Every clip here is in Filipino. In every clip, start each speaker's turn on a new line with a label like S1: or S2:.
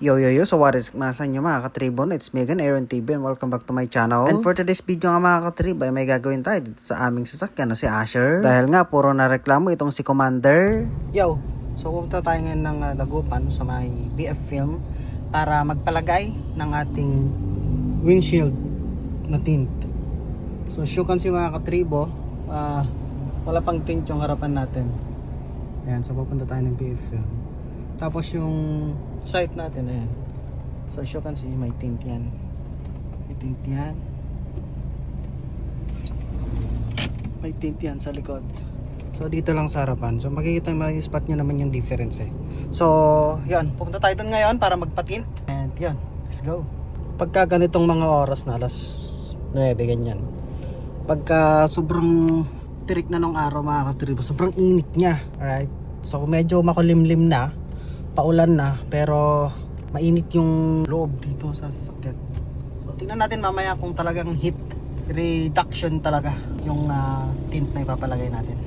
S1: Yo yo yo, so what is masa nyo mga katribon? It's Megan Aaron TV and welcome back to my channel. And for today's video nga mga katribo ay may gagawin tayo dito sa aming sasakyan na si Asher. Dahil nga puro na reklamo itong si Commander. Yo, so pupunta tayo ngayon ng uh, Dagupan sa may BF Film para magpalagay ng ating windshield na tint. So as you can see mga katribo, ah, wala pang tint yung harapan natin. Ayan, so pupunta tayo ng BF Film. Tapos yung site natin, ayan. So as you can see, may tint yan. May tint yan. May tint yan sa likod. So dito lang sa harapan. So makikita may spot nyo naman yung difference eh. So, yan. Pupunta tayo doon ngayon para magpatint. And yan, let's go. Pagka ganitong mga oras na alas 9, ganyan. Pagka sobrang tirik na ng araw mga katribo, sobrang init niya. Alright? So medyo makulimlim na, paulan na, pero mainit yung loob dito sa sasakyan. So tingnan natin mamaya kung talagang heat reduction talaga yung ah, tint na ipapalagay natin.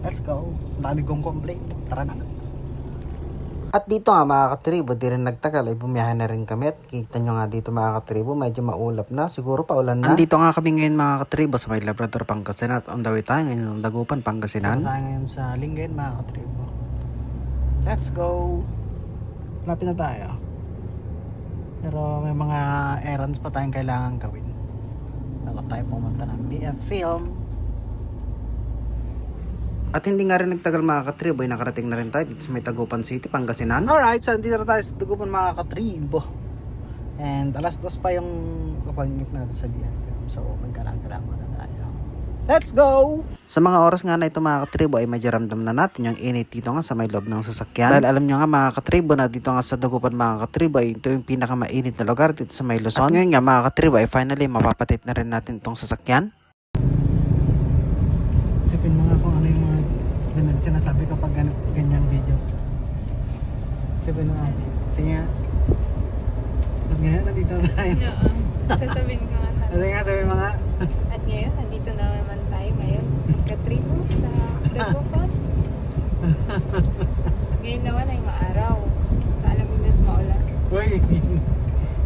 S1: Let's go. Ang dami kong complaint. Tara na. At dito nga mga katribo, di rin nagtagal ay bumiyahe na rin kami at kita nyo nga dito mga katribo, medyo maulap na, siguro paulan na. Andito nga kami ngayon mga katribo sa may Labrador, Pangasinan at on the way tayo ngayon ng Dagupan, Pangasinan. Tayo ngayon sa Lingayen mga katribo. Let's go! Lapit na tayo. Pero may mga errands pa tayong kailangan gawin. Bago tayo pumunta ng BF Film. At hindi nga rin nagtagal mga katribo, ay nakarating na rin tayo dito sa may Tagupan City, Pangasinan. Alright, so dito na tayo sa Tagupan mga katribo. And alas dos pa yung appointment natin sa BFM. So magkala-gala muna tayo. Let's go! Sa mga oras nga na ito mga katribo ay medyo ramdam na natin yung init dito nga sa may loob ng sasakyan. Dahil alam nyo nga mga katribo na dito nga sa Dagupan mga katribo ay ito yung pinakamainit na lugar dito sa may Luzon. At ngayon nga mga katribo ay finally mapapatit na rin natin itong sasakyan. Isipin mo nga kung ano yung mga sinasabi ko pag ganun, ganyang video. Isipin mo nga. Sige nga. At ngayon, nandito na tayo.
S2: Oo. Sasabihin ko nga
S1: Ano nga, sabi mo nga.
S2: At ngayon, nandito na naman tayo ngayon. Katribo sa Dagupan. ngayon naman ay maaraw. Sa Alaminos maulan.
S1: Uy,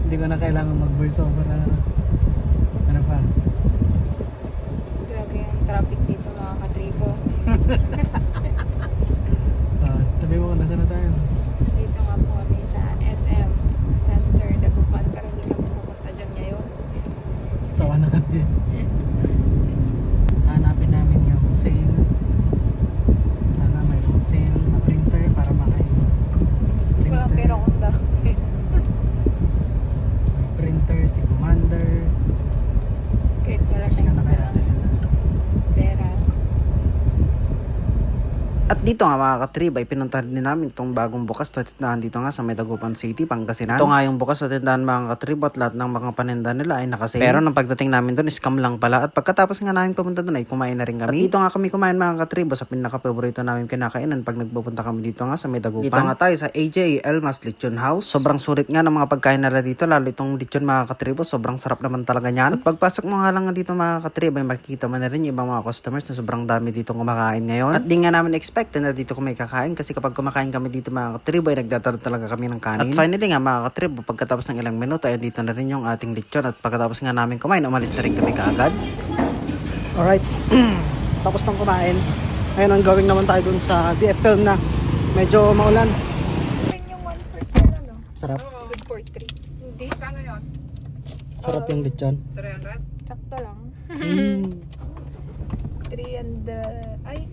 S1: hindi ko na kailangan mag-voice over. Ano, ano pa?
S2: Grabe yung traffic dito mga katribo.
S1: Ah, sabi mo kung nasa na tayo.
S2: Dito nga po kami sa SM Center Dagupan. Pero hindi kami pupunta dyan ngayon.
S1: Sawa na kami. Hanapin namin yung sale. Sana mayroong sale na printer para makain.
S2: Wala pero kung dami.
S1: Printer, si Commander.
S2: Kahit wala tayong
S1: na kaya At dito nga mga katrib ay pinuntahan din namin itong bagong bukas na tindahan dito nga sa may Dagupan City, Pangasinan. Ito nga yung bukas na tindahan mga katrib at lahat ng mga paninda nila ay nakasale. Pero nang pagdating namin doon, scam lang pala. At pagkatapos nga namin pumunta doon ay kumain na rin kami. At dito nga kami kumain mga katrib sa pinaka-favorito namin kinakainan pag nagpupunta kami dito nga sa may Dagupan. Dito nga tayo sa AJ Elmas Lechon House. Sobrang sulit nga ng mga pagkain nila dito, lalo itong lechon mga katribo. Sobrang sarap naman talaga niyan. At pagpasok mo nga lang dito mga katribo ay makikita mo na rin yung ibang mga customers na sobrang dami dito kumakain ngayon. At di nga namin expect na dito kami kakain kasi kapag kumakain kami dito mga katribo ay nagdadala talaga kami ng kanin. At finally nga mga katribo, pagkatapos ng ilang minuto ay dito na rin yung ating lechon at pagkatapos nga namin kumain, umalis na rin kami kaagad. Alright, tapos nang kumain, ngayon ang gawin naman tayo dun sa BF film na medyo maulan.
S2: Yun yung 1 for 10 ano?
S1: Sarap,
S2: Good for 3. Hindi.
S1: sarap yung lechon.
S2: Sakto lang.
S1: Mm.
S2: 300... Ay,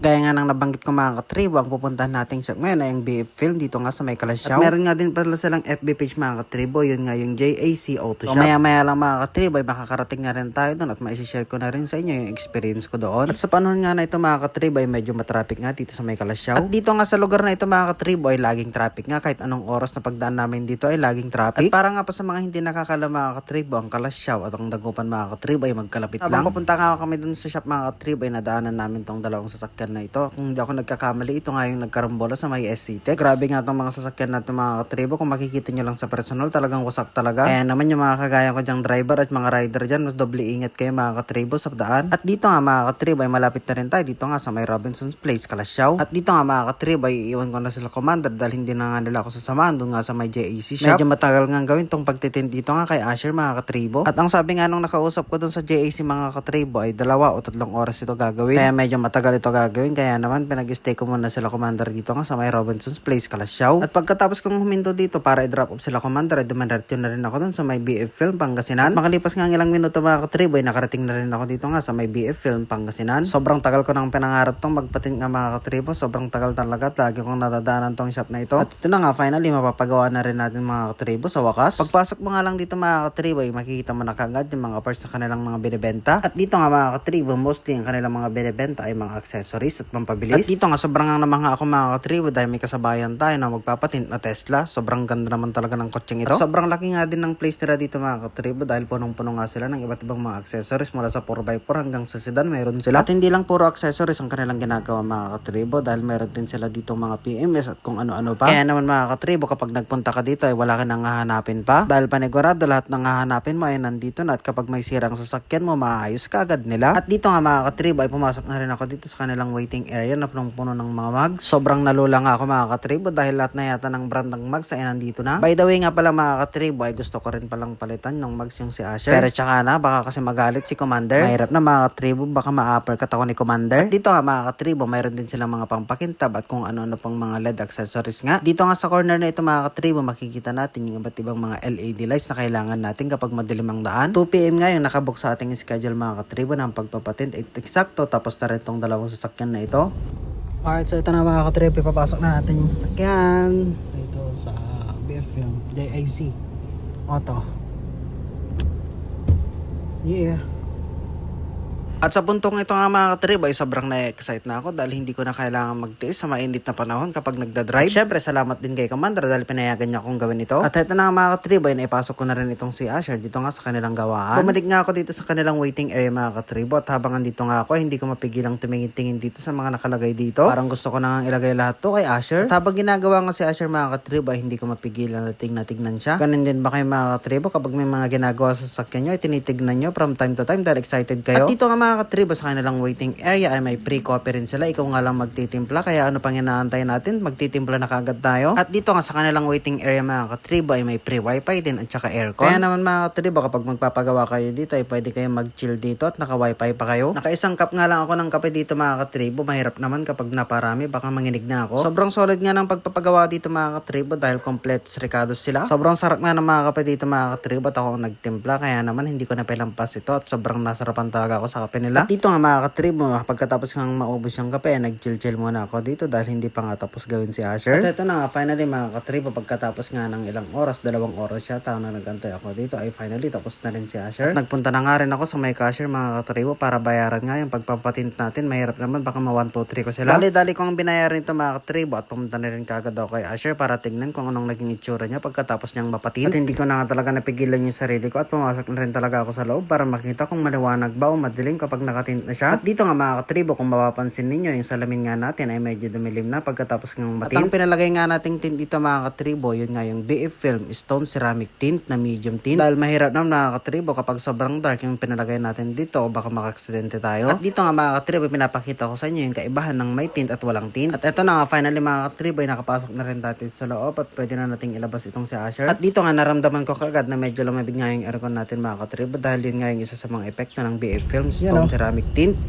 S1: Gaya nga ng nabanggit ko mga katribo, ang pupuntahan natin siya ngayon ay ang BF Film dito nga sa may Kalasyaw. At meron nga din pala silang FB page mga katribo, yun nga yung JAC Auto Shop. So maya maya lang mga katribo ay makakarating na rin tayo doon at maisishare ko na rin sa inyo yung experience ko doon. At sa panahon nga na ito mga katribo ay medyo matraffic nga dito sa may Kalasyaw. At dito nga sa lugar na ito mga katribo ay laging traffic nga kahit anong oras na pagdaan namin dito ay laging traffic. At para nga pa sa mga hindi nakakala mga katribo, ang Kalasyaw at ang Dagupan mga katribo ay magkalapit lang. Habang papunta nga kami doon sa shop mga katribo ay nadaanan namin tong dalawang sasakyan sasakyan na ito. Kung hindi ako nagkakamali, ito nga yung nagkarambola sa may SC Tex. Grabe nga itong mga sasakyan natin mga katribo. Kung makikita nyo lang sa personal, talagang wasak talaga. Kaya naman yung mga kagaya ko dyang driver at mga rider dyan, mas doble ingat kayo mga katribo sa daan. At dito nga mga katribo ay malapit na rin tayo. Dito nga sa may Robinson's Place, Kalasyaw. At dito nga mga katribo ay iiwan ko na sila commander dahil hindi na nga nila ako sasamahan doon nga sa may JAC shop. Medyo matagal nga gawin tong pagtitint dito nga kay Asher mga katribo. At ang sabi nga nung nakausap ko doon sa JAC mga katribo ay dalawa o tatlong oras ito gagawin. Kaya medyo matagal ito gagawin. Kaya naman pinag-stay ko muna sila commander dito nga sa may Robinson's Place, Kalasyaw. At pagkatapos kong huminto dito para i-drop off sila commander ay dumandaretyo na rin ako doon sa may BF Film Pangasinan. At makalipas nga ng ilang minuto mga katribo ay nakarating na rin ako dito nga sa may BF Film Pangasinan. Sobrang tagal ko nang pinangarap tong magpatin nga mga katribo. Sobrang tagal talaga at lagi kong nadadaanan tong shop na ito. At ito na nga finally mapapagawa na rin natin mga katribo sa wakas. Pagpasok mo nga lang dito mga katribo ay makikita mo na kagad yung mga parts na kanilang mga binibenta. At dito nga mga katribo mostly ang kanilang mga binibenta ay mga accessories at pampabilis. At dito nga sobrang nga naman nga ako mga katribo dahil may kasabayan tayo na magpapatint na Tesla. Sobrang ganda naman talaga ng kotseng ito. At sobrang laki nga din ng place nila dito mga katribo dahil punong-puno nga sila ng iba't ibang mga accessories mula sa 4x4 hanggang sa sedan meron sila. At hindi lang puro accessories ang kanilang ginagawa mga katribo dahil meron din sila dito mga PMS at kung ano-ano pa. Kaya naman mga katribo kapag nagpunta ka dito ay wala ka nang hahanapin pa. Dahil panigurado lahat ng hahanapin mo ay nandito na at kapag may sirang sasakyan mo maayos ka agad nila. At dito nga mga katribo ay pumasok na rin ako dito sa kanilang waiting area na punong-puno ng mga mugs. Sobrang nalula nga ako mga katribo dahil lahat na yata ng brand ng mugs ay nandito na. By the way nga pala mga katribo ay gusto ko rin palang palitan ng mugs yung si Asher. Pero tsaka na baka kasi magalit si Commander. Mahirap na mga katribo baka ma-uppercut ako ni Commander. At dito nga mga katribo mayroon din silang mga pangpakintab at kung ano-ano pang mga LED accessories nga. Dito nga sa corner na ito mga katribo makikita natin yung iba't ibang mga LED lights na kailangan natin kapag madilim ang daan. 2pm nga yung nakabook sa ating schedule mga katribo ng pagpapatent. Eksakto tapos na rin tong dalawang sasakyan na ito. Alright, so ito na mga katrip, ipapasok na natin yung sasakyan dito sa BF yung JIC Auto. Yeah. At sa puntong ito nga mga katrib ay sobrang na-excite na ako dahil hindi ko na kailangan magtiis sa mainit na panahon kapag nagda-drive. At syempre salamat din kay Commander dahil pinayagan niya akong gawin ito. At ito na nga mga katrib ay naipasok ko na rin itong si Asher dito nga sa kanilang gawaan. Bumalik nga ako dito sa kanilang waiting area mga katribo at habang andito nga ako hindi ko mapigilang tumingin-tingin dito sa mga nakalagay dito. Parang gusto ko na nga ilagay lahat to kay Asher. At habang ginagawa nga si Asher mga katribo ay hindi ko mapigilan na tingnan siya. Ganun din ba kayo mga katribo kapag may mga ginagawa sa sasakyan nyo ay tinitignan nyo from time to time dahil excited kayo. At dito nga mga katribo sa kanilang waiting area ay may pre-coffee rin sila. Ikaw nga lang magtitimpla kaya ano pang inaantay natin? Magtitimpla na kagad tayo. At dito nga sa kanilang waiting area mga katribo ay may pre-wifi din at saka aircon. Kaya naman mga katribo kapag magpapagawa kayo dito ay pwede kayo mag-chill dito at naka-wifi pa kayo. Naka-isang cup nga lang ako ng kape dito mga katribo. Mahirap naman kapag naparami baka manginig na ako. Sobrang solid nga ng pagpapagawa dito mga katribo dahil completos ricados sila. Sobrang sarap nga ng mga kape dito mga katribo at ako ang nagtimpla kaya naman hindi ko na pilampas ito at sobrang nasarapan talaga ako sa kape nila. At dito nga mga katribo, pagkatapos nga maubos yung kape, nag-chill-chill muna ako dito dahil hindi pa nga tapos gawin si Asher. At ito na nga, finally mga katribo, pagkatapos nga ng ilang oras, dalawang oras siya, tao na nagantay ako dito, ay finally tapos na rin si Asher. At nagpunta na nga rin ako sa may cashier mga katribo para bayaran nga yung pagpapatint natin. Mahirap naman, baka ma 1, 2, 3 ko sila. Dali-dali kong binayaran ito mga katribo at pumunta na rin kagad ako kay Asher para tignan kung anong naging itsura niya pagkatapos niyang mapatint. At hindi ko na nga talaga napigilan yung sarili ko at pumasok na rin talaga ako sa loob para makita kung maliwanag ba o madilim kapag nakatint na siya. At dito nga mga katribo, kung mapapansin ninyo, yung salamin nga natin ay medyo dumilim na pagkatapos ng matint. At ang pinalagay nga nating tint dito mga katribo, yun nga yung BF Film Stone Ceramic Tint na medium tint. Dahil mahirap na mga katribo kapag sobrang dark yung pinalagay natin dito, baka makaksidente tayo. At dito nga mga katribo, pinapakita ko sa inyo yung kaibahan ng may tint at walang tint. At ito na nga, finally mga katribo, nakapasok na rin natin sa loob at pwede na nating ilabas itong si Asher. At dito nga naramdaman ko kagad na medyo lumabig nga yung aircon natin mga katribo dahil yun nga yung isa sa mga epekto ng BF Film Stone Ceramic Tint.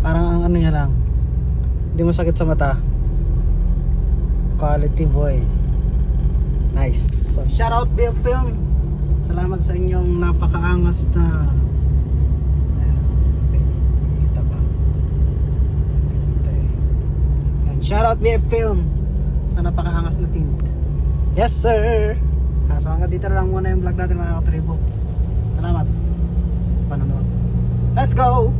S1: Parang ang ano niya lang. Hindi mo sakit sa mata. Quality boy. Nice. So, shout out Bill Film. Salamat sa inyong napakaangas na. Eh, Nakikita ba? Nakikita eh. Yan. Shout out BF Film sa napakaangas na tint. Yes sir! Ah, so hanggang dito na lang muna yung vlog natin mga katribo. Salamat sa panonood. Let's go!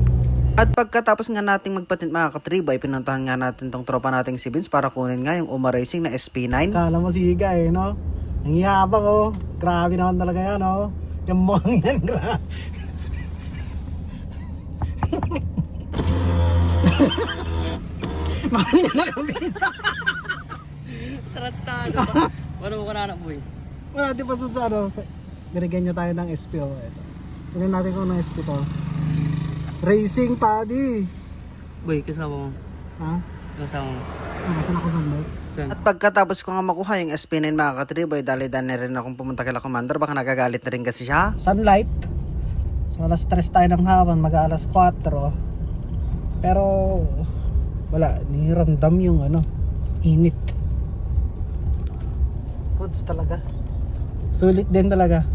S1: At pagkatapos nga nating magpatint mga katribo, ay pinuntahan nga natin tong tropa nating si Vince para kunin nga yung Uma Racing na SP9. Kala mo siga eh, no? Ang yabang oh. Grabe naman talaga yan, oh.
S3: Yung mga yan, gra. Mahal na kami.
S4: Tratado. Wala ko na anak boy.
S3: Wala, di pa sa sa ano. sa- Nirigyan niya tayo ng SPO. Ito. Tignan natin kung ng SP to. Racing Paddy.
S4: Boy, kasama mo.
S3: Ha?
S4: Kasama mo.
S3: Nakasan ako ng note.
S4: Saan?
S3: At pagkatapos ko nga makuha yung SP9 mga katriboy, dali-dali na rin akong pumunta kay La Commander. Baka nagagalit na rin kasi siya. Sunlight. So alas 3 tayo ng hapon, mag alas 4. Pero wala, niramdam yung ano, init. Goods talaga. Sulit din talaga.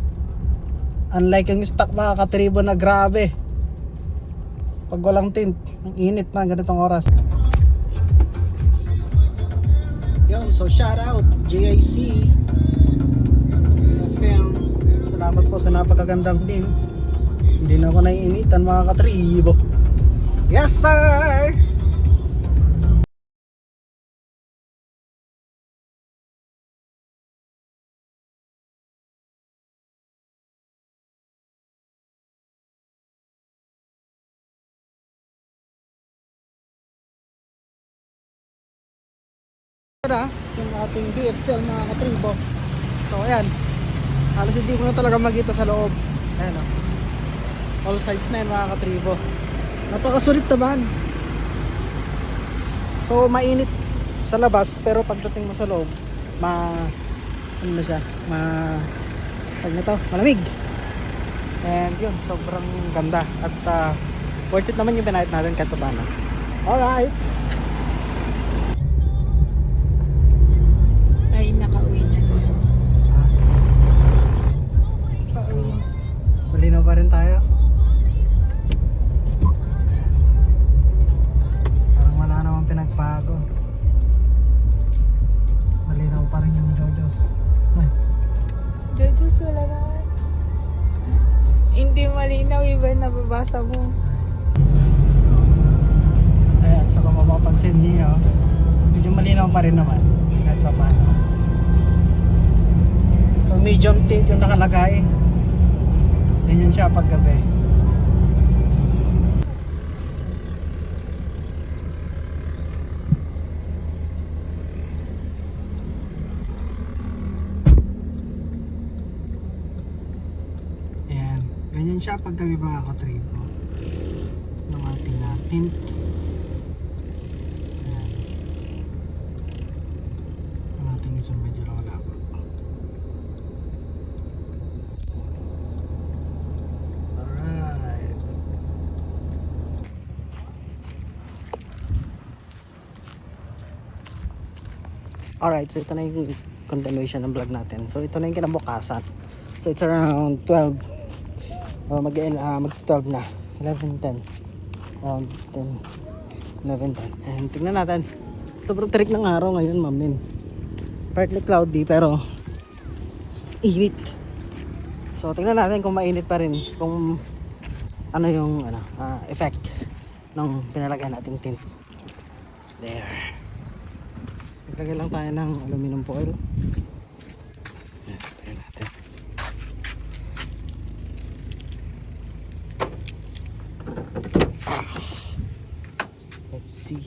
S3: Unlike yung stock mga katribo na grabe. Pag walang tint, ang init na ganitong oras. Yun, so shout out JIC. Salamat po sa napakagandang team. Hindi na ako naiinitan mga katribo. Yes sir! Na yung ating BFL mga katribo. So ayan. Halos hindi mo na talaga makita sa loob. Ayan o. All sides na yan mga katribo. Napakasulit naman. So mainit sa labas pero pagdating mo sa loob, ma ano na siya, ma tag na to, malamig. And yun, sobrang ganda at uh, worth it naman yung pinahit natin paano. Alright. Jojos,
S2: wala naman. Hindi malinaw, iba nababasa mo.
S3: Kaya sa kung mapapansin niyo, medyo malinaw pa rin naman. Kahit pa paano. So medium tint yung nakalagay. Ganyan siya pag gabi. Ayan. Ganyan siya pag gabi mga katribo. Yung ating uh, tint. Ayan. Ang ating isang medyo wala pa. Alright. Alright, so ito na yung continuation ng vlog natin. So ito na yung kinabukasan. So it's around 12. Oh, mag, uh, mag 12 na. 11, 10. Around 10. 11, 10. And tingnan natin. Sobrang trick ng araw ngayon, mamin. Partly cloudy, pero init. So tingnan natin kung mainit pa rin. Kung ano yung ano, ah, effect ng pinalagay nating tint. There. Naglagay lang tayo ng aluminum foil. Yan, tingnan natin. Let's see.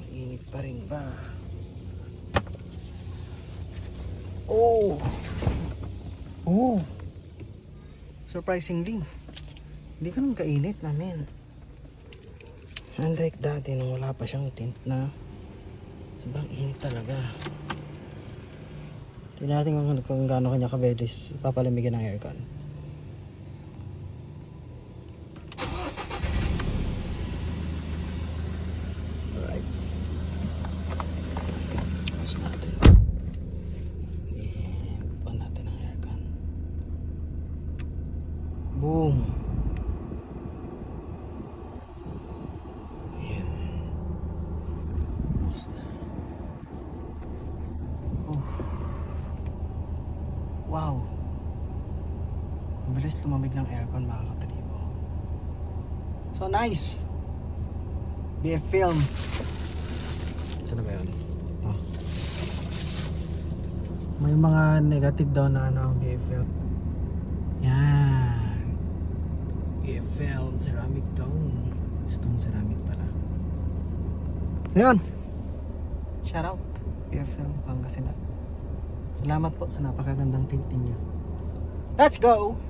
S3: Mainit pa rin ba? Oh! Oh! Surprisingly, hindi ka nang kainit namin. Unlike dati nung wala pa siyang tint na sobrang init talaga. Tingnan natin kung, kung gaano kanya kabelis papalamigin ng aircon. Alright. Tapos natin. And on natin ang aircon. Boom! Ayan. Tapos na. Oh. Wow! Ang bilis lumamig ng aircon mga katribo. So nice! BF Film. Saan na ba yun? Oh. May mga negative daw na ano ang BF. Yan. EFL ceramic dome. Stone ceramic pala. So yun. Shout out. EFL Pangasinan. Salamat po sa napakagandang tinting niyo. Let's go!